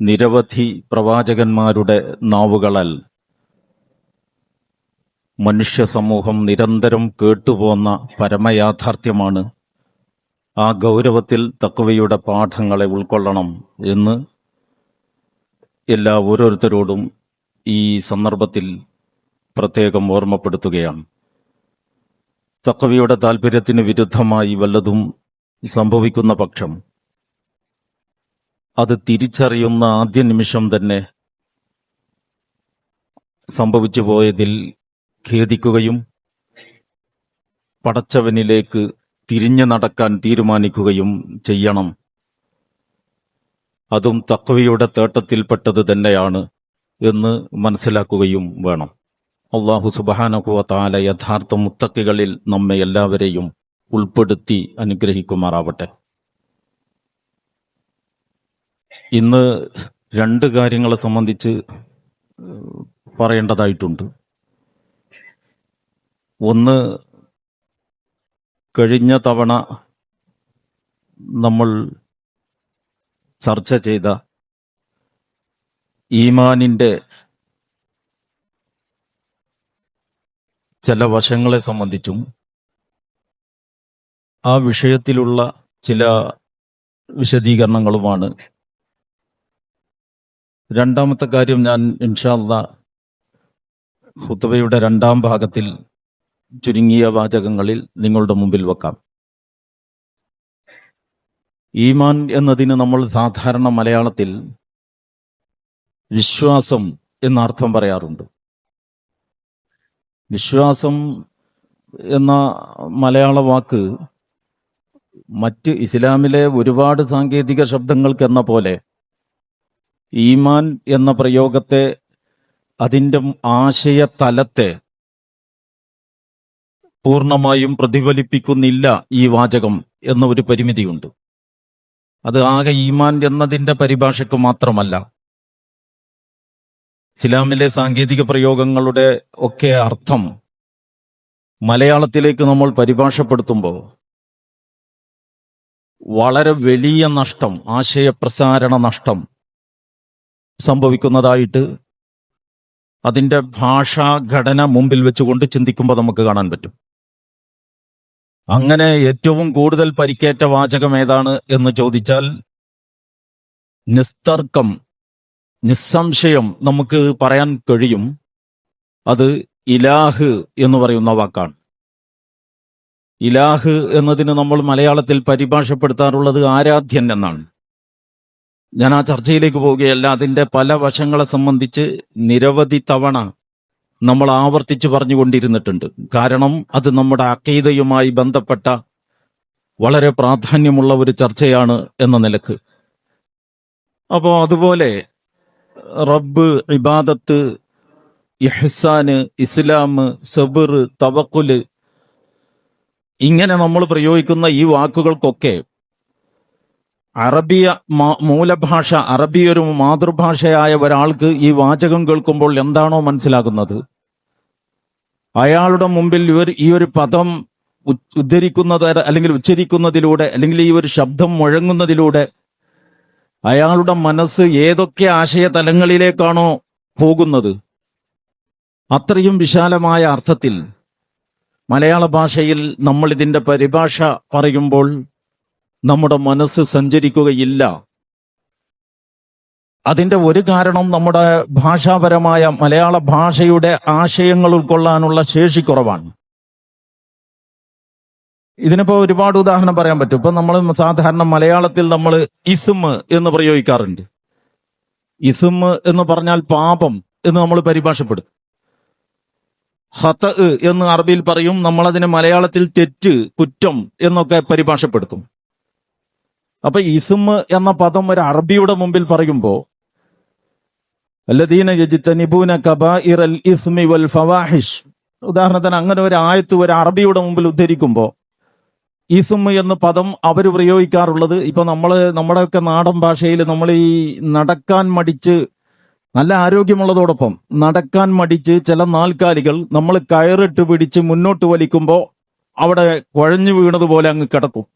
നിരവധി പ്രവാചകന്മാരുടെ നാവുകളാൽ മനുഷ്യ സമൂഹം നിരന്തരം കേട്ടുപോന്ന പരമയാഥാർത്ഥ്യമാണ് ആ ഗൗരവത്തിൽ തക്കവയുടെ പാഠങ്ങളെ ഉൾക്കൊള്ളണം എന്ന് എല്ലാ ഓരോരുത്തരോടും ഈ സന്ദർഭത്തിൽ പ്രത്യേകം ഓർമ്മപ്പെടുത്തുകയാണ്. തക്കവയുടെ താല്പര്യത്തിന് വിരുദ്ധമായി വല്ലതും സംഭവിക്കുന്ന പക്ഷം അത് തിരിച്ചറിയുന്ന ആദ്യ നിമിഷം തന്നെ സംഭവിച്ചു പോയതിൽ ഖേദിക്കുകയും പടച്ചവനിലേക്ക് തിരിഞ്ഞു നടക്കാൻ തീരുമാനിക്കുകയും ചെയ്യണം. അതും തക്വയുടെ തേട്ടത്തിൽപ്പെട്ടത് തന്നെയാണ് എന്ന് മനസ്സിലാക്കുകയും വേണം. അള്ളാഹു സുബാനഹുവ താല യഥാർത്ഥ മുത്തക്കികളിൽ നമ്മെ എല്ലാവരെയും ഉൾപ്പെടുത്തി അനുഗ്രഹിക്കുമാറാവട്ടെ. ഇന്ന് രണ്ട് കാര്യങ്ങളെ സംബന്ധിച്ച് പറയേണ്ടതായിട്ടുണ്ട്. ഒന്ന് കഴിഞ്ഞ തവണ നമ്മൾ ചർച്ച ചെയ്ത ഈമാനിന്റെ ചില വശങ്ങളെ സംബന്ധിച്ചും ആ വിഷയത്തിലുള്ള ചില വിശദീകരണങ്ങളുമാണ് രണ്ടാമത്തെ കാര്യം ഞാൻ ഇൻഷാല്ല ഹുത്തബയുടെ രണ്ടാം ഭാഗത്തിൽ ചുരുങ്ങിയ വാചകങ്ങളിൽ നിങ്ങളുടെ മുമ്പിൽ വെക്കാം. ഈമാൻ എന്നതിന് നമ്മൾ സാധാരണ മലയാളത്തിൽ വിശ്വാസം എന്ന അർത്ഥം പറയാറുണ്ട്. വിശ്വാസം എന്ന മലയാള വാക്ക് മറ്റ് ഇസ്ലാമിലെ ഒരുപാട് സാങ്കേതിക ശബ്ദങ്ങൾക്ക് എന്ന പോലെ ഈമാൻ എന്ന പ്രയോഗത്തെ അതിന്റെ ആശയ തലത്തെ പൂർണമായും പ്രതിഫലിപ്പിക്കുന്നില്ല ഈ വാചകം എന്ന ഒരു പരിമിതിയുണ്ട്. അത് ആകെ ഈമാൻ എന്നതിന്റെ പരിഭാഷയ്ക്ക് മാത്രമല്ല. ഇസ്ലാമിലെ സാങ്കേതിക പ്രയോഗങ്ങളുടെ ഒക്കെ അർത്ഥം മലയാളത്തിലേക്ക് നമ്മൾ പരിഭാഷപ്പെടുത്തുമ്പോൾ വളരെ വലിയ നഷ്ടം ആശയപ്രസാരണ നഷ്ടം സംഭവിക്കുന്നതായിട്ട് അതിന്റെ ഭാഷാഘടന മുമ്പിൽ വെച്ചുകൊണ്ട് ചിന്തിക്കുമ്പോൾ നമുക്ക് കാണാൻ പറ്റും. അങ്ങനെ ഏറ്റവും കൂടുതൽ പരിക്കേറ്റ വാചകം ഏതാണ് എന്ന് ചോദിച്ചാൽ നിസ്തർക്കം നിസ്സംശയം നമുക്ക് പറയാൻ കഴിയും. അത് ഇലാഹ് എന്ന് പറയുന്ന വാക്കാണ്. ഇലാഹ് എന്നതിന് നമ്മൾ മലയാളത്തിൽ പരിഭാഷപ്പെടുത്താറുള്ളത് ആരാധ്യൻ എന്നാണ്. ഞാൻ ആ ചർച്ചയിലേക്ക് പോവുകയല്ല അതിന്റെ പല വശങ്ങളെ സംബന്ധിച്ച് നിരവധി തവണ നമ്മൾ ആവർത്തിച്ച് പറഞ്ഞുകൊണ്ടിരുന്നിട്ടുണ്ട്. കാരണം അത് നമ്മുടെ അക്കീതയുമായി ബന്ധപ്പെട്ട വളരെ പ്രാധാന്യമുള്ള ഒരു ചർച്ചയാണ് എന്ന നിലയ്ക്ക്. അപ്പോൾ അതുപോലെ റബ്ബ് ഇബാദത്ത് ഇഹ്സാന് ഇസ്ലാം സബിർ തവക്കുൽ ഇങ്ങനെ നമ്മൾ പ്രയോഗിക്കുന്ന ഈ വാക്കുകൾക്കൊക്കെ അറബിയ മൂലഭാഷ അറബി ഒരു മാതൃഭാഷയായ ഒരാൾക്ക് ഈ വാചകം കേൾക്കുമ്പോൾ എന്താണോ മനസ്സിലാകുന്നത്? അയാളുടെ മുമ്പിൽ ഇവർ ഈ ഒരു പദം ഉദ്ധരിക്കുന്നത് അല്ലെങ്കിൽ ഉച്ചരിക്കുന്നതിലൂടെ അല്ലെങ്കിൽ ഈ ഒരു ശബ്ദം മുഴങ്ങുന്നതിലൂടെ അയാളുടെ മനസ്സ് ഏതൊക്കെ ആശയ തലങ്ങളിലേക്കാണോ പോകുന്നത്? അത്രയും വിശാലമായ അർത്ഥത്തിൽ മലയാള ഭാഷയിൽ നമ്മൾ ഇതിന്റെ പരിഭാഷ പറയുമ്പോൾ നമ്മുടെ മനസ്സ് സഞ്ചരിക്കുകയില്ല. അതിന്റെ ഒരു കാരണം നമ്മുടെ ഭാഷാപരമായ മലയാള ഭാഷയുടെ ആശയങ്ങൾ ഉൾക്കൊള്ളാനുള്ള ശേഷി കുറവാണ്. ഇതിനിപ്പോ ഒരുപാട് ഉദാഹരണം പറയാൻ പറ്റും. ഇപ്പൊ നമ്മൾ സാധാരണ മലയാളത്തിൽ നമ്മൾ ഇസും എന്ന് പ്രയോഗിക്കാറുണ്ട്. ഇസും എന്ന് പറഞ്ഞാൽ പാപം എന്ന് നമ്മൾ പരിഭാഷപ്പെടുത്തും. ഹത്ത് എന്ന് അറബിയിൽ പറയും. നമ്മളതിനെ മലയാളത്തിൽ തെറ്റ് കുറ്റം എന്നൊക്കെ പരിഭാഷപ്പെടുത്തും. അപ്പൊ ഇസും എന്ന പദം ഒരു അറബിയുടെ മുമ്പിൽ പറയുമ്പോ അല്ലദീന യജ്തനിബൂന കബായിറൽ ഇസ്മി വൽ ഫവാഹിഷ്. ഉദാഹരണത്തിന് അങ്ങനെ ഒരു ആയത്ത് ഒരു അറബിയുടെ മുമ്പിൽ ഉദ്ധരിക്കുമ്പോ ഇസുമ് എന്ന പദം അവർ പ്രയോഗിക്കാറുള്ളത് ഇപ്പൊ നമ്മൾ നമ്മുടെയൊക്കെ നാടൻ ഭാഷയിൽ നമ്മൾ ഈ നടക്കാൻ മടിച്ച് നല്ല ആരോഗ്യമുള്ളതോടൊപ്പം നടക്കാൻ മടിച്ച് ചില നാൽക്കാലികൾ നമ്മൾ കയറിട്ട് പിടിച്ച് മുന്നോട്ട് വലിക്കുമ്പോൾ അവിടെ കുഴഞ്ഞു വീണതുപോലെ അങ്ങ് കിടക്കും.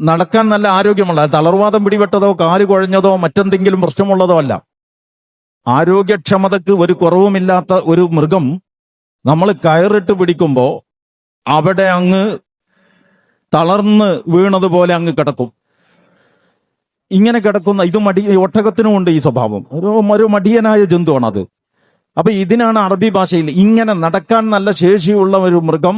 നടക്കാൻ നല്ല ആരോഗ്യമുള്ള തളർവാദം പിടിപെട്ടതോ കാൽ കുഴഞ്ഞതോ മറ്റെന്തെങ്കിലും പ്രശ്നമുള്ളതോ അല്ല. ആരോഗ്യക്ഷമതക്ക് ഒരു കുറവുമില്ലാത്ത ഒരു മൃഗം നമ്മൾ കയറിട്ട് പിടിക്കുമ്പോൾ അവിടെ അങ്ങ് തളർന്ന് വീണതുപോലെ അങ്ങ് കിടക്കും. ഇങ്ങനെ കിടക്കുന്ന ഇത് മടി ഒട്ടകത്തിനുമുണ്ട് ഈ സ്വഭാവം. ഒരു ഒരു മടിയനായ ജന്തുവാണ് അത് അപ്പൊ ഇതിനാണ് അറബി ഭാഷയിൽ ഇങ്ങനെ നടക്കാൻ നല്ല ശേഷിയുള്ള ഒരു മൃഗം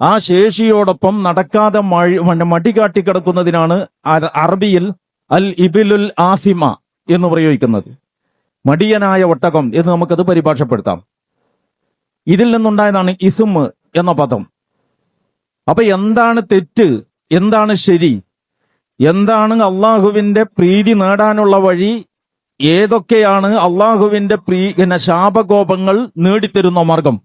ആ ശേഷിയോടൊപ്പം നടക്കാതെ മടി കാട്ടി കിടക്കുന്നതിനാണ് അറബിയിൽ അൽ ഇബിലുൽ ആസിമ എന്ന് പ്രയോഗിക്കുന്നത്. മടിയനായ ഒട്ടകം എന്ന് നമുക്കത് പരിഭാഷപ്പെടുത്താം. ഇതിൽ നിന്നുണ്ടായതാണ് ഇസും എന്ന പദം. അപ്പൊ എന്താണ് തെറ്റ്? എന്താണ് ശരി? എന്താണ് അള്ളാഹുവിന്റെ പ്രീതി നേടാനുള്ള വഴി? ഏതൊക്കെയാണ് അള്ളാഹുവിന്റെ പ്രീ പിന്നെ ശാപകോപങ്ങൾ നേടിത്തരുന്ന മാർഗം?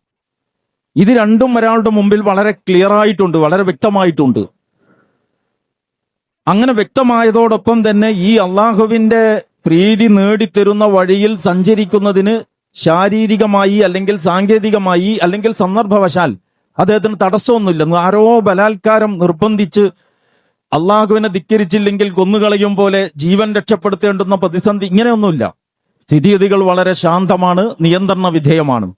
ഇത് രണ്ടും ഒരാളുടെ മുമ്പിൽ വളരെ ക്ലിയർ ആയിട്ടുണ്ട് വളരെ വ്യക്തമായിട്ടുണ്ട്. അങ്ങനെ വ്യക്തമായതോടൊപ്പം തന്നെ ഈ അള്ളാഹുവിന്റെ പ്രീതി നേടിത്തരുന്ന വഴിയിൽ സഞ്ചരിക്കുന്നതിന് ശാരീരികമായി അല്ലെങ്കിൽ സാങ്കേതികമായി അല്ലെങ്കിൽ സന്ദർഭവശാൽ അദ്ദേഹത്തിന് തടസ്സമൊന്നുമില്ല. ആരോ ബലാത്കാരം നിർബന്ധിച്ച് അള്ളാഹുവിനെ ധിക്കരിച്ചില്ലെങ്കിൽ കൊന്നുകളയും പോലെ ജീവൻ രക്ഷപ്പെടുത്തേണ്ടുന്ന പ്രതിസന്ധി ഇങ്ങനെയൊന്നുമില്ല. സ്ഥിതിഗതികൾ വളരെ ശാന്തമാണ് നിയന്ത്രണ വിധേയമാണ്.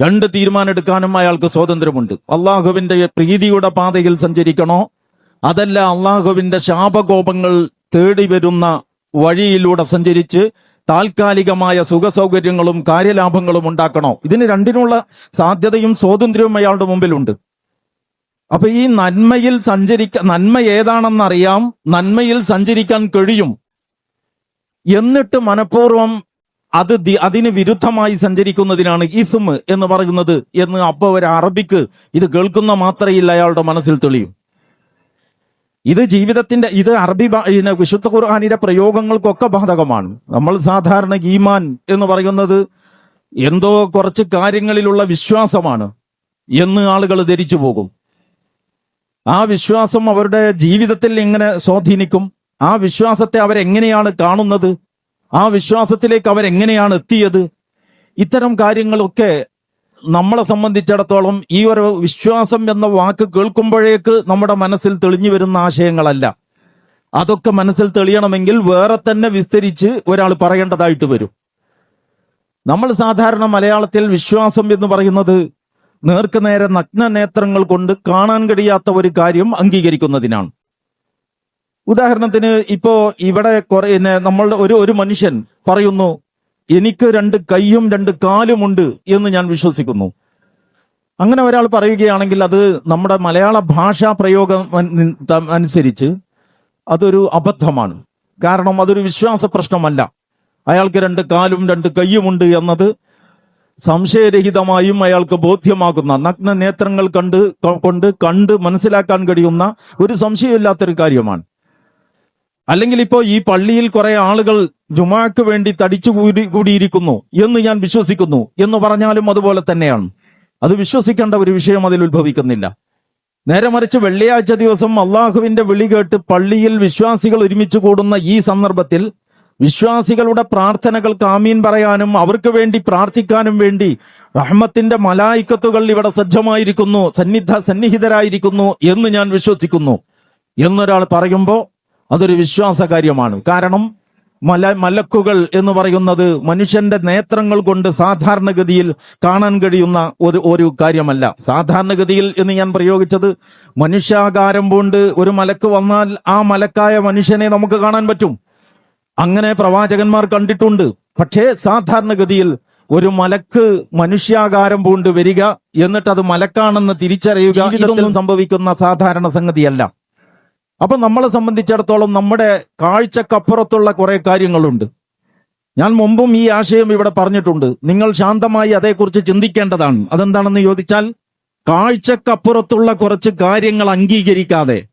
രണ്ട് തീരുമാനമെടുക്കാനും അയാൾക്ക് സ്വാതന്ത്ര്യമുണ്ട്. അള്ളാഹുവിന്റെ പ്രീതിയുടെ പാതയിൽ സഞ്ചരിക്കണോ? അതല്ല അള്ളാഹുവിന്റെ ശാപകോപങ്ങൾ തേടി വരുന്ന വഴിയിലൂടെ സഞ്ചരിച്ച് താൽക്കാലികമായ സുഖസൗകര്യങ്ങളും കാര്യലാഭങ്ങളും ഉണ്ടാക്കണോ? ഇതിന് രണ്ടിനുള്ള സാധ്യതയും സ്വാതന്ത്ര്യവും അയാളുടെ മുമ്പിലുണ്ട്. അപ്പൊ ഈ നന്മയിൽ സഞ്ചരിക്ക നന്മ ഏതാണെന്നറിയാം. നന്മയിൽ സഞ്ചരിക്കാൻ കഴിയും. എന്നിട്ട് മനഃപൂർവം അത് അതിന് വിരുദ്ധമായി സഞ്ചരിക്കുന്നതിനാണ് ഇസും എന്ന് പറയുന്നത് എന്ന് അപ്പൊ ഒരു അറബിക്ക് ഇത് കേൾക്കുന്ന മാത്രയിൽ അയാളുടെ മനസ്സിൽ തെളിയും. ഇത് ജീവിതത്തിന്റെ ഇത് അറബി വിശുദ്ധ ഖുർആാനിന്റെ പ്രയോഗങ്ങൾക്കൊക്കെ ബാധകമാണ്. നമ്മൾ സാധാരണ ഈമാൻ എന്ന് പറയുന്നത് എന്തോ കുറച്ച് കാര്യങ്ങളിലുള്ള വിശ്വാസമാണ് എന്ന് ആളുകൾ ധരിച്ചു പോകും. ആ വിശ്വാസം അവരുടെ ജീവിതത്തിൽ എങ്ങനെ സ്വാധീനിക്കും? ആ വിശ്വാസത്തെ അവരെങ്ങനെയാണ് കാണുന്നത്? ആ വിശ്വാസത്തിലേക്ക് അവരെങ്ങനെയാണ് എത്തിയത്? ഇത്തരം കാര്യങ്ങളൊക്കെ നമ്മളെ സംബന്ധിച്ചിടത്തോളം ഈ ഒരു വിശ്വാസം എന്ന വാക്ക് കേൾക്കുമ്പോഴേക്ക് നമ്മുടെ മനസ്സിൽ തെളിഞ്ഞു വരുന്ന ആശയങ്ങളല്ല. അതൊക്കെ മനസ്സിൽ തെളിയണമെങ്കിൽ വേറെ തന്നെ വിസ്തരിച്ച് ഒരാൾ പറയേണ്ടതായിട്ട് വരും. നമ്മൾ സാധാരണ മലയാളത്തിൽ വിശ്വാസം എന്ന് പറയുന്നത് നേർക്കുനേരെ നഗ്ന നേത്രങ്ങൾ കൊണ്ട് കാണാൻ കഴിയാത്ത ഒരു കാര്യം അംഗീകരിക്കുന്നതിനാണ്. ഉദാഹരണത്തിന് ഇപ്പോ ഇവിടെ കുറെ നമ്മളുടെ ഒരു ഒരു മനുഷ്യൻ പറയുന്നു എനിക്ക് രണ്ട് കൈയും രണ്ട് കാലുമുണ്ട് എന്ന് ഞാൻ വിശ്വസിക്കുന്നു. അങ്ങനെ ഒരാൾ പറയുകയാണെങ്കിൽ അത് നമ്മുടെ മലയാള ഭാഷാ പ്രയോഗം അനുസരിച്ച് അതൊരു അബദ്ധമാണ്. കാരണം അതൊരു വിശ്വാസ പ്രശ്നമല്ല. അയാൾക്ക് രണ്ട് കാലും രണ്ട് കൈയുമുണ്ട് എന്നത് സംശയരഹിതമായും അയാൾക്ക് ബോധ്യമാകുന്ന നഗ്ന നേത്രങ്ങൾ കണ്ട് കൊണ്ട് കണ്ട് മനസ്സിലാക്കാൻ കഴിയുന്ന ഒരു സംശയമില്ലാത്തൊരു കാര്യമാണ്. അല്ലെങ്കിൽ ഇപ്പോ ഈ പള്ളിയിൽ കുറെ ആളുകൾ ജുമാക്ക് വേണ്ടി തടിച്ചു കൂടി കൂടിയിരിക്കുന്നു എന്ന് ഞാൻ വിശ്വസിക്കുന്നു എന്ന് പറഞ്ഞാലും അതുപോലെ തന്നെയാണ്. അത് വിശ്വസിക്കേണ്ട ഒരു വിഷയം അതിൽ ഉത്ഭവിക്കുന്നില്ല. നേരെ മറിച്ച് വെള്ളിയാഴ്ച ദിവസം അള്ളാഹുവിന്റെ വിളി കേട്ട് പള്ളിയിൽ വിശ്വാസികൾ ഒരുമിച്ച് കൂടുന്ന ഈ സന്ദർഭത്തിൽ വിശ്വാസികളുടെ പ്രാർത്ഥനകൾ കാമീൻ പറയാനും അവർക്ക് വേണ്ടി പ്രാർത്ഥിക്കാനും വേണ്ടി റഹ്മത്തിന്റെ മലായിക്കത്തുകൾ ഇവിടെ സജ്ജമായിരിക്കുന്നു സന്നിധ സന്നിഹിതരായിരിക്കുന്നു എന്ന് ഞാൻ വിശ്വസിക്കുന്നു. എന്നൊരാൾ പറയുമ്പോൾ അതൊരു വിശ്വാസ കാര്യമാണ് കാരണം മല മലക്കുകൾ എന്ന് പറയുന്നത് മനുഷ്യന്റെ നേത്രങ്ങൾ കൊണ്ട് സാധാരണഗതിയിൽ കാണാൻ കഴിയുന്ന ഒരു ഒരു കാര്യമല്ല. സാധാരണഗതിയിൽ എന്ന് ഞാൻ പ്രയോഗിച്ചത് മനുഷ്യാകാരം കൊണ്ട് ഒരു മലക്ക് വന്നാൽ ആ മലക്കായ മനുഷ്യനെ നമുക്ക് കാണാൻ പറ്റും. അങ്ങനെ പ്രവാചകന്മാർ കണ്ടിട്ടുണ്ട്. പക്ഷേ സാധാരണഗതിയിൽ ഒരു മലക്ക് മനുഷ്യാകാരം പൂണ്ട് വരിക എന്നിട്ട് അത് മലക്കാണെന്ന് തിരിച്ചറിയുക ഇതൊന്നും സംഭവിക്കുന്ന സാധാരണ സംഗതിയല്ല. അപ്പൊ നമ്മളെ സംബന്ധിച്ചിടത്തോളം നമ്മുടെ കാഴ്ചക്കപ്പുറത്തുള്ള കുറേ കാര്യങ്ങളുണ്ട്. ഞാൻ മുമ്പും ഈ ആശയം ഇവിടെ പറഞ്ഞിട്ടുണ്ട്. നിങ്ങൾ ശാന്തമായി അതേക്കുറിച്ച് ചിന്തിക്കേണ്ടതാണ്. അതെന്താണെന്ന് ചോദിച്ചാൽ കാഴ്ചക്കപ്പുറത്തുള്ള കുറച്ച് കാര്യങ്ങൾ അംഗീകരിക്കാതെ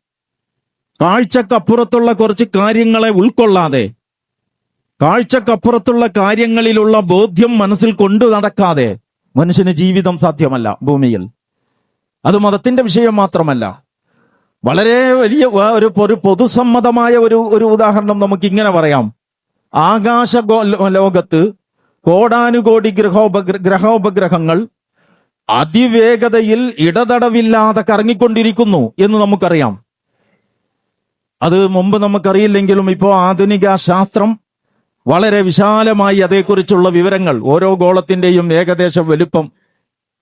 കാഴ്ചക്കപ്പുറത്തുള്ള കുറച്ച് കാര്യങ്ങളെ ഉൾക്കൊള്ളാതെ കാഴ്ചക്കപ്പുറത്തുള്ള കാര്യങ്ങളിലുള്ള ബോധ്യം മനസ്സിൽ കൊണ്ടു നടക്കാതെ മനുഷ്യന് ജീവിതം സാധ്യമല്ല ഭൂമിയിൽ. അത് മതത്തിന്റെ വിഷയം മാത്രമല്ല. വളരെ വലിയ ഒരു ഒരു പൊതുസമ്മതമായ ഒരു ഒരു ഉദാഹരണം നമുക്ക് ഇങ്ങനെ പറയാം. ആകാശ ലോകത്ത് കോടാനുകോടി ഗ്രഹോപഗ്ര ഗ്രഹോപഗ്രഹങ്ങൾ അതിവേഗതയിൽ ഇടതടവില്ലാതെ കറങ്ങിക്കൊണ്ടിരിക്കുന്നു എന്ന് നമുക്കറിയാം. അത് മുമ്പ് നമുക്കറിയില്ലെങ്കിലും ഇപ്പോൾ ആധുനിക ശാസ്ത്രം വളരെ വിശാലമായി അതേക്കുറിച്ചുള്ള വിവരങ്ങൾ ഓരോ ഗോളത്തിന്റെയും ഏകദേശ വലുപ്പം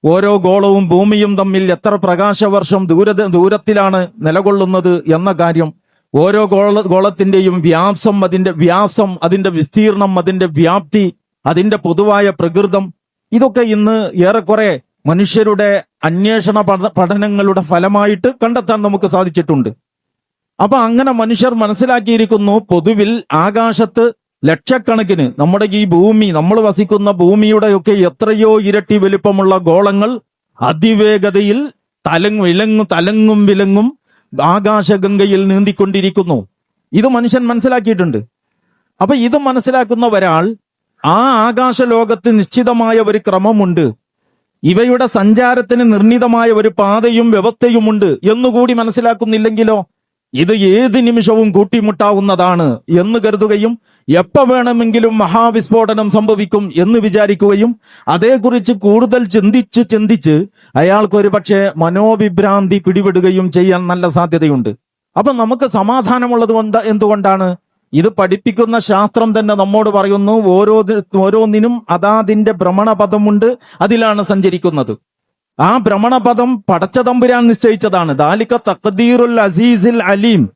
ഓരോ ഗോളവും ഭൂമിയും തമ്മിൽ എത്ര പ്രകാശവർഷം ദൂര ദൂരത്തിലാണ് നിലകൊള്ളുന്നത് എന്ന കാര്യം ഓരോ ഗോള ഗോളത്തിന്റെയും വ്യാസം അതിന്റെ വ്യാസം അതിന്റെ വിസ്തീർണം അതിന്റെ വ്യാപ്തി അതിന്റെ പൊതുവായ പ്രകൃതം ഇതൊക്കെ ഇന്ന് ഏറെക്കുറെ മനുഷ്യരുടെ അന്വേഷണ പഠനങ്ങളുടെ ഫലമായിട്ട് കണ്ടെത്താൻ നമുക്ക് സാധിച്ചിട്ടുണ്ട്. അപ്പൊ അങ്ങനെ മനുഷ്യർ മനസ്സിലാക്കിയിരിക്കുന്നു പൊതുവിൽ ആകാശത്ത് ലക്ഷക്കണക്കിന് നമ്മുടെ ഈ ഭൂമി നമ്മൾ വസിക്കുന്ന ഭൂമിയുടെ ഒക്കെ എത്രയോ ഇരട്ടി വലിപ്പമുള്ള ഗോളങ്ങൾ അതിവേഗതയിൽ തലങ്ങും ഇലങ്ങും തലങ്ങും വിലങ്ങും ആകാശഗംഗയിൽ നീന്തിക്കൊണ്ടിരിക്കുന്നു. ഇത് മനുഷ്യൻ മനസ്സിലാക്കിയിട്ടുണ്ട്. അപ്പൊ ഇത് മനസ്സിലാക്കുന്ന ഒരാൾ ആ ആകാശ ലോകത്ത് നിശ്ചിതമായ ഒരു ക്രമമുണ്ട്. ഇവയുടെ സഞ്ചാരത്തിന് നിർണിതമായ ഒരു പാതയും വ്യവസ്ഥയുമുണ്ട് എന്നുകൂടി മനസ്സിലാക്കുന്നില്ലെങ്കിലോ? ഇത് ഏത് നിമിഷവും കൂട്ടിമുട്ടാവുന്നതാണ് എന്ന് കരുതുകയും എപ്പോ വേണമെങ്കിലും മഹാവിസ്ഫോടനം സംഭവിക്കും എന്ന് വിചാരിക്കുകയും അതേക്കുറിച്ച് കൂടുതൽ ചിന്തിച്ച് ചിന്തിച്ച് അയാൾക്ക് പക്ഷേ മനോവിഭ്രാന്തി പിടിപെടുകയും ചെയ്യാൻ നല്ല സാധ്യതയുണ്ട്. അപ്പൊ നമുക്ക് സമാധാനമുള്ളത് കൊണ്ട് എന്തുകൊണ്ടാണ്? ഇത് പഠിപ്പിക്കുന്ന ശാസ്ത്രം തന്നെ നമ്മോട് പറയുന്നു ഓരോ ഓരോന്നിനും അതാതിന്റെ ഭ്രമണപഥമുണ്ട് അതിലാണ് സഞ്ചരിക്കുന്നത്. ആ ഭ്രമണപഥം പടച്ച തമ്പുരാൻ നിശ്ചയിച്ചതാണ്. ദാലിക തഖദീറുൽ അസീസിൽ അലീം.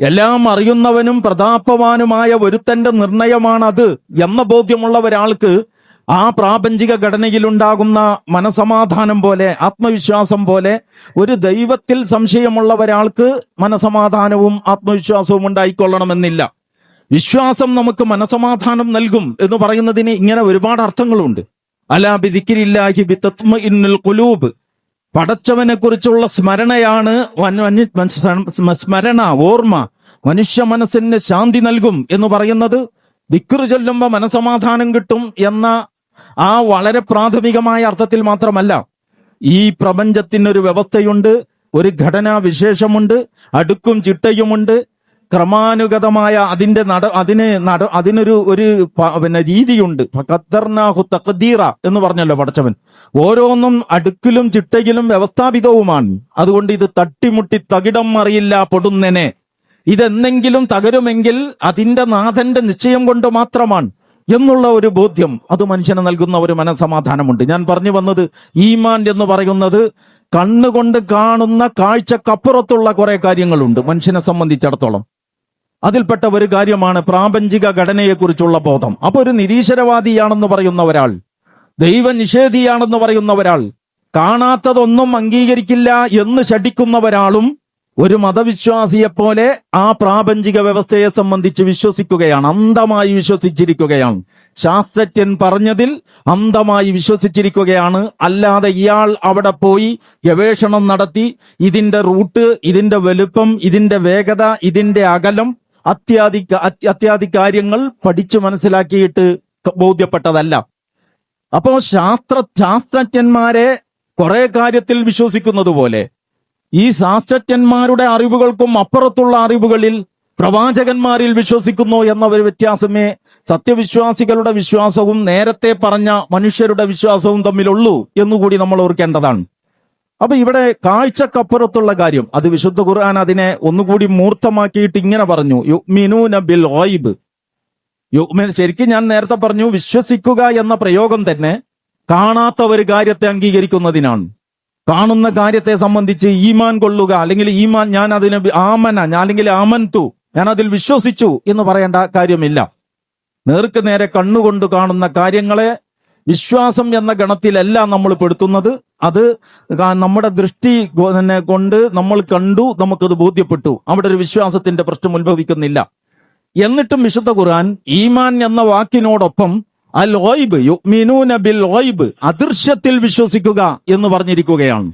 എല്ലാം അറിയുന്നവനും പ്രതാപവാനുമായ ഒരുത്തന്റെ നിർണയമാണത് എന്ന ബോധ്യമുള്ള ഒരാൾക്ക് ആ പ്രാപഞ്ചിക ഘടനയിലുണ്ടാകുന്ന മനസമാധാനം പോലെ ആത്മവിശ്വാസം പോലെ ഒരു ദൈവത്തിൽ സംശയമുള്ള ഒരാൾക്ക് മനസമാധാനവും ആത്മവിശ്വാസവും ഉണ്ടായിക്കൊള്ളണമെന്നില്ല. വിശ്വാസം നമുക്ക് മനസമാധാനം നൽകും എന്ന് പറയുന്നതിന് ഇങ്ങനെ ഒരുപാട് അർത്ഥങ്ങളുണ്ട്. അലാ ബിദിക്കിരില്ലാഹി ബിത്തത്മ ഇന്നുൽ കുലൂബ് പടച്ചവനെ കുറിച്ചുള്ള സ്മരണയാണ് സ്മരണ ഓർമ്മ. മനുഷ്യ മനസ്സിന് ശാന്തി നൽകും എന്ന് പറയുന്നത് ദിക്റ് ചൊല്ലുമ്പോ മനസമാധാനം കിട്ടും എന്ന ആ വളരെ പ്രാഥമികമായ അർത്ഥത്തിൽ മാത്രമല്ല. ഈ പ്രപഞ്ചത്തിനൊരു വ്യവസ്ഥയുണ്ട് ഒരു ഘടനാ വിശേഷമുണ്ട് അടുക്കും ചിട്ടയുമുണ്ട്. ക്രമാനുഗതമായ അതിന്റെ നട അതിന് നട അതിനൊരു ഒരു പിന്നെ രീതിയുണ്ട്. ഖദ്ദർനാഹു തഖദീറ എന്ന് പറഞ്ഞല്ലോ പടച്ചവൻ. ഓരോന്നും അടുക്കിലും ചിട്ടയിലും വ്യവസ്ഥാപിതവുമാണ്. അതുകൊണ്ട് ഇത് തട്ടിമുട്ടി തകിടം അറിയില്ല പൊടുന്നനെ. ഇതെന്തെങ്കിലും തകരുമെങ്കിൽ അതിന്റെ നാഥന്റെ നിശ്ചയം കൊണ്ട് മാത്രമാണ് എന്നുള്ള ഒരു ബോധ്യം അത് മനുഷ്യന് നൽകുന്ന ഒരു മനസമാധാനമുണ്ട്. ഞാൻ പറഞ്ഞു വന്നത് ഈമാൻ എന്ന് പറയുന്നത് കണ്ണുകൊണ്ട് കാണുന്ന കാഴ്ചക്കപ്പുറത്തുള്ള കുറെ കാര്യങ്ങളുണ്ട് മനുഷ്യനെ സംബന്ധിച്ചിടത്തോളം. അതിൽപ്പെട്ട ഒരു കാര്യമാണ് പ്രാപഞ്ചിക ഘടനയെക്കുറിച്ചുള്ള ബോധം. അപ്പോൾ ഒരു നിരീശ്വരവാദിയാണെന്ന് പറയുന്ന ഒരാൾ ദൈവനിഷേധിയാണെന്ന് പറയുന്ന ഒരാൾ കാണാത്തതൊന്നും അംഗീകരിക്കില്ല എന്ന് ശഠിക്കുന്ന ഒരാളും ഒരു മതവിശ്വാസിയെപ്പോലെ ആ പ്രാപഞ്ചിക വ്യവസ്ഥയെ സംബന്ധിച്ച് വിശ്വസിക്കുകയാണ് അന്ധമായി വിശ്വസിച്ചിരിക്കുകയാണ്. ശാസ്ത്രജ്ഞൻ പറഞ്ഞതിൽ അന്ധമായി വിശ്വസിച്ചിരിക്കുകയാണ്. അല്ലാതെ ഇയാൾ അവിടെ പോയി ഗവേഷണം നടത്തി ഇതിന്റെ റൂട്ട് ഇതിന്റെ വലുപ്പം ഇതിന്റെ വേഗത ഇതിന്റെ അകലം അത്യാദി അത്യ- അത്യാദി കാര്യങ്ങൾ പഠിച്ചു മനസ്സിലാക്കിയിട്ട് ബോധ്യപ്പെട്ടതല്ല. അപ്പോ ശാസ്ത്ര ശാസ്ത്രജ്ഞന്മാരെ കുറെ കാര്യത്തിൽ വിശ്വസിക്കുന്നത് പോലെ ഈ ശാസ്ത്രജ്ഞന്മാരുടെ അറിവുകൾക്കും അപ്പുറത്തുള്ള അറിവുകളിൽ പ്രവാചകന്മാരിൽ വിശ്വസിക്കുന്നു എന്ന ഒരു വ്യത്യാസമേ സത്യവിശ്വാസികളുടെ വിശ്വാസവും നേരത്തെ പറഞ്ഞ മനുഷ്യരുടെ വിശ്വാസവും തമ്മിലുള്ളൂ എന്നുകൂടി നമ്മൾ ഓർക്കേണ്ടതാണ്. അപ്പൊ ഇവിടെ കാഴ്ചക്കപ്പുറത്തുള്ള കാര്യം. അത് വിശുദ്ധ ഖുർആൻ അതിനെ ഒന്നുകൂടി മൂർത്തമാക്കിയിട്ട് ഇങ്ങനെ പറഞ്ഞു. യുഅ്മിനൂന ബിൽ ഓയിബ് യുഅ്മിൻ ശരിക്കും ഞാൻ നേരത്തെ പറഞ്ഞു വിശ്വസിക്കുക എന്ന പ്രയോഗം തന്നെ കാണാത്ത ഒരു കാര്യത്തെ അംഗീകരിക്കുന്നതിനാണ്. കാണുന്ന കാര്യത്തെ സംബന്ധിച്ച് ഈമാൻ കൊള്ളുക അല്ലെങ്കിൽ ഈമാൻ ഞാൻ അതിന് ആമന ഞാൻ അല്ലെങ്കിൽ ആമൻതു ഞാൻ അതിൽ വിശ്വസിച്ചു എന്ന് പറയേണ്ട കാര്യമില്ല. നേർക്ക് നേരെ കണ്ണുകൊണ്ട് കാണുന്ന കാര്യങ്ങളെ വിശ്വാസം എന്ന ഗണത്തിലല്ല നമ്മൾ പെടുത്തുന്നത്. അത് നമ്മുടെ ദൃഷ്ടി തന്നെ കൊണ്ട് നമ്മൾ കണ്ടു നമുക്കത് ബോധ്യപ്പെട്ടു. അവിടെ ഒരു വിശ്വാസത്തിന്റെ പ്രശ്നം ഉത്ഭവിക്കുന്നില്ല. എന്നിട്ടും വിശുദ്ധ ഖുർആൻ ഈമാൻ എന്ന വാക്കിനോടൊപ്പം അൽ ഓയിബ് യുഅ്മിനൂന ബിൽ ഓയിബ് അദൃശ്യത്തിൽ വിശ്വസിക്കുക എന്ന് പറഞ്ഞിരിക്കുകയാണ്.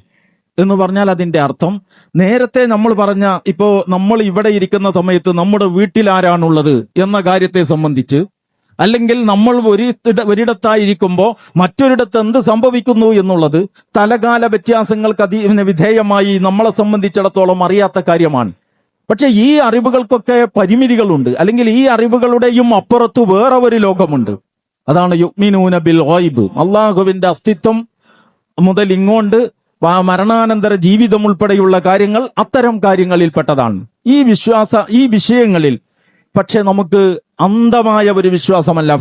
എന്ന് പറഞ്ഞാൽ അതിന്റെ അർത്ഥം നേരത്തെ നമ്മൾ പറഞ്ഞ ഇപ്പോ നമ്മൾ ഇവിടെ ഇരിക്കുന്ന സമയത്ത് നമ്മുടെ വീട്ടിൽ ആരാണുള്ളത് എന്ന കാര്യത്തെ സംബന്ധിച്ച് അല്ലെങ്കിൽ നമ്മൾ ഒരു ഒരിടത്തായിരിക്കുമ്പോൾ മറ്റൊരിടത്ത് എന്ത് സംഭവിക്കുന്നു എന്നുള്ളത് തലകാല വ്യത്യാസങ്ങൾക്ക് അതി വിധേയമായി നമ്മളെ സംബന്ധിച്ചിടത്തോളം അറിയാത്ത കാര്യമാണ്. പക്ഷെ ഈ അറിവുകൾക്കൊക്കെ പരിമിതികളുണ്ട്. അല്ലെങ്കിൽ ഈ അറിവുകളുടെയും അപ്പുറത്ത് വേറെ ഒരു ലോകമുണ്ട്. അതാണ് യുഗ്മിനൂന ബിൽ ഗൈബ്. അള്ളാഹുവിന്റെ അസ്തിത്വം മുതൽ ഇങ്ങോണ്ട് മരണാനന്തര ജീവിതം ഉൾപ്പെടെയുള്ള കാര്യങ്ങൾ അത്തരം കാര്യങ്ങളിൽപ്പെട്ടതാണ്. ഈ വിശ്വാസ ഈ വിഷയങ്ങളിൽ പക്ഷെ നമുക്ക് അന്ധമായ ഒരു വിശ്വാസമല്ല.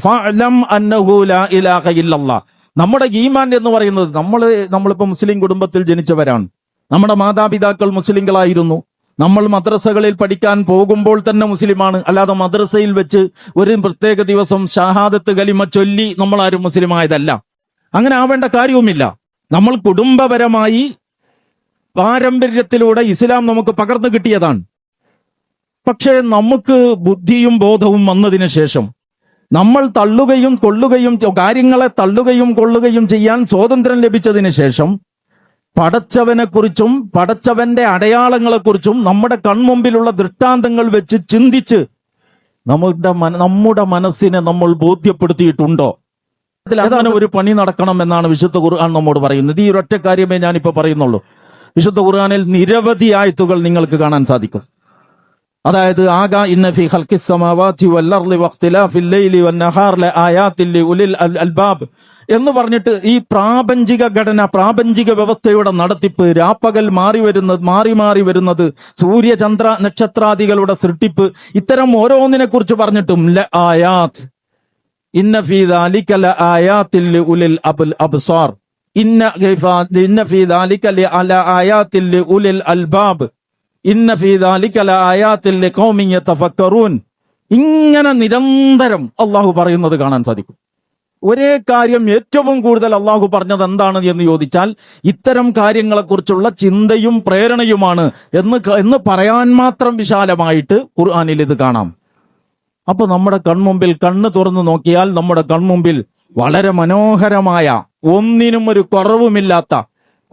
നമ്മുടെ ഈമാൻ എന്ന് പറയുന്നത് നമ്മൾ നമ്മളിപ്പോ മുസ്ലിം കുടുംബത്തിൽ ജനിച്ചവരാണ്. നമ്മുടെ മാതാപിതാക്കൾ മുസ്ലിങ്ങളായിരുന്നു. നമ്മൾ മദ്രസകളിൽ പഠിക്കാൻ പോകുമ്പോൾ തന്നെ മുസ്ലിമാണ്. അല്ലാതെ മദ്രസയിൽ വെച്ച് ഒരു പ്രത്യേക ദിവസം ഷഹാദത്ത് കലിമ ചൊല്ലി നമ്മൾ ആരും മുസ്ലിമായതല്ല. അങ്ങനെ ആവേണ്ട കാര്യവുമില്ല. നമ്മൾ കുടുംബപരമായി പാരമ്പര്യത്തിലൂടെ ഇസ്ലാം നമുക്ക് പകർന്നു കിട്ടിയതാണ്. പക്ഷേ നമുക്ക് ബുദ്ധിയും ബോധവും വന്നതിന് ശേഷം നമ്മൾ തള്ളുകയും കൊള്ളുകയും കാര്യങ്ങളെ തള്ളുകയും കൊള്ളുകയും ചെയ്യാൻ സ്വാതന്ത്ര്യം ലഭിച്ചതിന് ശേഷം പടച്ചവനെക്കുറിച്ചും പടച്ചവന്റെ അടയാളങ്ങളെക്കുറിച്ചും നമ്മുടെ കൺമുമ്പിലുള്ള ദൃഷ്ടാന്തങ്ങൾ വെച്ച് ചിന്തിച്ച് നമ്മുടെ മന- നമ്മുടെ മനസ്സിനെ നമ്മൾ ബോധ്യപ്പെടുത്തിയിട്ടുണ്ടോ? അതിൽ അതാണ് ഒരു പണി നടക്കണം എന്നാണ് വിശുദ്ധ ഖുർആൻ നമ്മോട് പറയുന്നത്. ഈ ഒരൊറ്റ കാര്യമേ ഞാനിപ്പോ പറയുന്നുള്ളൂ. വിശുദ്ധ ഖുർആനിൽ നിരവധി ആയത്തുകൾ നിങ്ങൾക്ക് കാണാൻ സാധിക്കും. അതായത് ആകാ ഇന്ന ഫി ഹൽക്കി സമാവാതി വൽ അർളി വഖ്തിലാഫിൽ ലൈലി വന്നഹാറിലെ ആയാത്തില്ലി ഉലിൽ അൽബാബ് എന്ന് പറഞ്ഞിട്ട് ഈ പ്രാപഞ്ചിക ഘടന പ്രാപഞ്ചിക വ്യവസ്ഥയുടെ നടത്തിപ്പ് രാപ്പകൽ മാറി വരുന്നത് മാറി മാറി വരുന്നത് സൂര്യചന്ദ്ര നക്ഷത്രാദികളുടെ സൃഷ്ടിപ്പ് ഇത്തരം ഓരോന്നിനെ കുറിച്ച് പറഞ്ഞിട്ടും ല ആയാത്ത് ഇന്ന ഫീദ ദാലിക ലആയാതിൻ ഉലിൽ അബുൽ അബ്സാർ. ഇന്ന ഗൈഫ- ഇന്ന അല ദാലിക ഉലിൽ അൽബാബ്. ഇങ്ങനെ നിരന്തരം അള്ളാഹു പറയുന്നത് കാണാൻ സാധിക്കും. ഒരേ കാര്യം ഏറ്റവും കൂടുതൽ അള്ളാഹു പറഞ്ഞത് എന്താണ് എന്ന് ചോദിച്ചാൽ ഇത്തരം കാര്യങ്ങളെക്കുറിച്ചുള്ള ചിന്തയും പ്രേരണയുമാണ് എന്ന് എന്ന് പറയാൻ മാത്രം വിശാലമായിട്ട് ഖുർആാനിൽ ഇത് കാണാം. അപ്പൊ നമ്മുടെ കൺമുമ്പിൽ കണ്ണ് തുറന്നു നോക്കിയാൽ നമ്മുടെ കൺമുമ്പിൽ വളരെ മനോഹരമായ ഒന്നിനും ഒരു കുറവുമില്ലാത്ത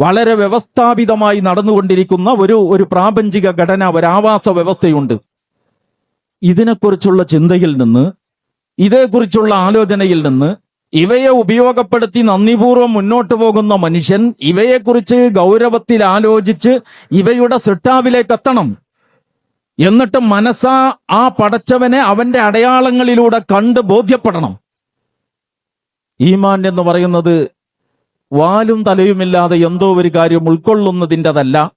വളരെ വ്യവസ്ഥാപിതമായി നടന്നുകൊണ്ടിരിക്കുന്ന ഒരു ഒരു പ്രാപഞ്ചിക ഘടന ഒരു ആവാസ വ്യവസ്ഥയുണ്ട്. ഇതിനെക്കുറിച്ചുള്ള ചിന്തയിൽ നിന്ന് ഇതേക്കുറിച്ചുള്ള ആലോചനയിൽ നിന്ന് ഇവയെ ഉപയോഗപ്പെടുത്തി നന്ദിപൂർവം മുന്നോട്ട് പോകുന്ന മനുഷ്യൻ ഇവയെക്കുറിച്ച് ഗൗരവത്തിൽ ആലോചിച്ച് ഇവയുടെ സൃഷ്ടാവിലേക്ക് എത്തണം. എന്നിട്ട് മനസ്സാ ആ പടച്ചവനെ അവന്റെ അടയാളങ്ങളിലൂടെ കണ്ട് ബോധ്യപ്പെടണം. ഈമാൻ എന്ന് പറയുന്നത് വാലും തലയുമില്ലാതെ എന്തോ ഒരു കാര്യം ഉൾക്കൊള്ളുന്നതിന്റെതല്ല.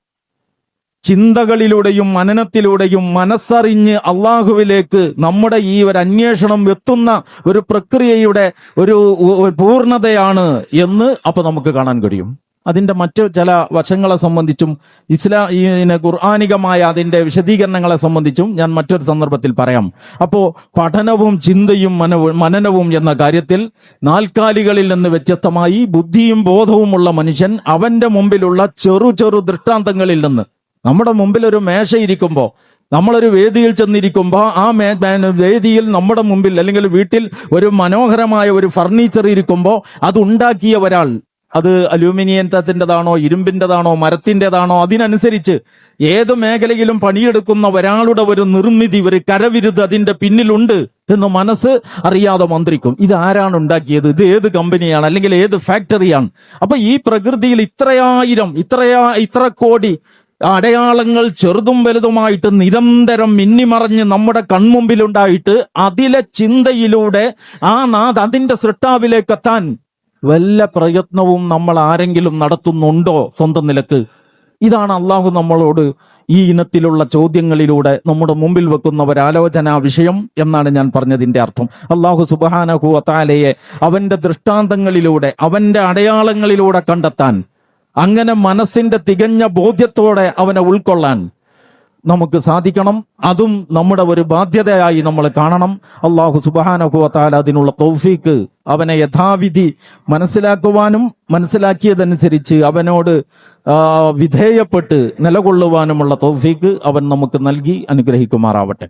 ചിന്തകളിലൂടെയും മനനത്തിലൂടെയും മനസ്സറിഞ്ഞ് അള്ളാഹുവിലേക്ക് നമ്മുടെ ഈ ഒരു അന്വേഷണം എത്തുന്ന ഒരു പ്രക്രിയയുടെ ഒരു പൂർണതയാണ് എന്ന് അപ്പൊ നമുക്ക് കാണാൻ കഴിയും. അതിന്റെ മറ്റു ചില വശങ്ങളെ സംബന്ധിച്ചും ഇസ്ലാ ഈ ഖുർആാനികമായ അതിന്റെ വിശദീകരണങ്ങളെ സംബന്ധിച്ചും ഞാൻ മറ്റൊരു സന്ദർഭത്തിൽ പറയാം. അപ്പോൾ പഠനവും ചിന്തയും മനനവും എന്ന കാര്യത്തിൽ നാൽക്കാലികളിൽ നിന്ന് വ്യത്യസ്തമായി ബുദ്ധിയും ബോധവുമുള്ള മനുഷ്യൻ അവന്റെ മുമ്പിലുള്ള ചെറു ചെറു ദൃഷ്ടാന്തങ്ങളിൽ നിന്ന്. നമ്മുടെ മുമ്പിൽ ഒരു മേശ ഇരിക്കുമ്പോൾ നമ്മളൊരു വേദിയിൽ ചെന്നിരിക്കുമ്പോൾ ആ മേ- വേദിയിൽ നമ്മുടെ മുമ്പിൽ അല്ലെങ്കിൽ വീട്ടിൽ ഒരു മനോഹരമായ ഒരു ഫർണിച്ചർ ഇരിക്കുമ്പോൾ അത് ഉണ്ടാക്കിയ ഒരാൾ അത് അലൂമിനിയത്തിന്റെതാണോ ഇരുമ്പിന്റെതാണോ മരത്തിന്റെതാണോ അതിനനുസരിച്ച് ഏത് മേഖലയിലും പണിയെടുക്കുന്ന ഒരാളുടെ ഒരു നിർമ്മിതി ഒരു കരവിരുത് അതിന്റെ പിന്നിലുണ്ട് എന്ന് മനസ്സ് അറിയാതെ മന്ത്രിക്കും. ഇത് ആരാണ് ഉണ്ടാക്കിയത്? ഇത് ഏത് കമ്പനിയാണ്? അല്ലെങ്കിൽ ഏത് ഫാക്ടറിയാണ്? അപ്പൊ ഈ പ്രകൃതിയിൽ ഇത്രയായിരം ഇത്രയാ ഇത്ര കോടി അടയാളങ്ങൾ ചെറുതും വലുതുമായിട്ട് നിരന്തരം മിന്നിമറഞ്ഞ് നമ്മുടെ കൺമുമ്പിലുണ്ടായിട്ട് അതിലെ ചിന്തയിലൂടെ ആ നാഥ് അതിന്റെ സൃഷ്ടാവിലേക്ക് എത്താൻ വല്ല പ്രയത്നവും നമ്മൾ ആരെങ്കിലും നടത്തുന്നുണ്ടോ സ്വന്തം നിലയ്ക്ക്? ഇതാണ് അള്ളാഹു നമ്മളോട് ഈ ഇനത്തിലുള്ള ചോദ്യങ്ങളിലൂടെ നമ്മുടെ മുമ്പിൽ വെക്കുന്ന ഒരാലോചനാ വിഷയം എന്നാണ് ഞാൻ പറഞ്ഞതിന്റെ അർത്ഥം. അള്ളാഹു സുബാനഹു അത്താലയെ അവന്റെ ദൃഷ്ടാന്തങ്ങളിലൂടെ അവന്റെ അടയാളങ്ങളിലൂടെ കണ്ടെത്താൻ അങ്ങനെ മനസ്സിന്റെ തികഞ്ഞ ബോധ്യത്തോടെ അവനെ ഉൾക്കൊള്ളാൻ നമുക്ക് സാധിക്കണം. അതും നമ്മുടെ ഒരു ബാധ്യതയായി നമ്മൾ കാണണം. അള്ളാഹു സുബാനഹുവത്താൽ അതിനുള്ള തൗഫീക്ക് അവനെ യഥാവിധി മനസ്സിലാക്കുവാനും മനസ്സിലാക്കിയതനുസരിച്ച് അവനോട് വിധേയപ്പെട്ട് നിലകൊള്ളുവാനുമുള്ള തൗഫീക്ക് അവൻ നമുക്ക് നൽകി അനുഗ്രഹിക്കുമാറാവട്ടെ.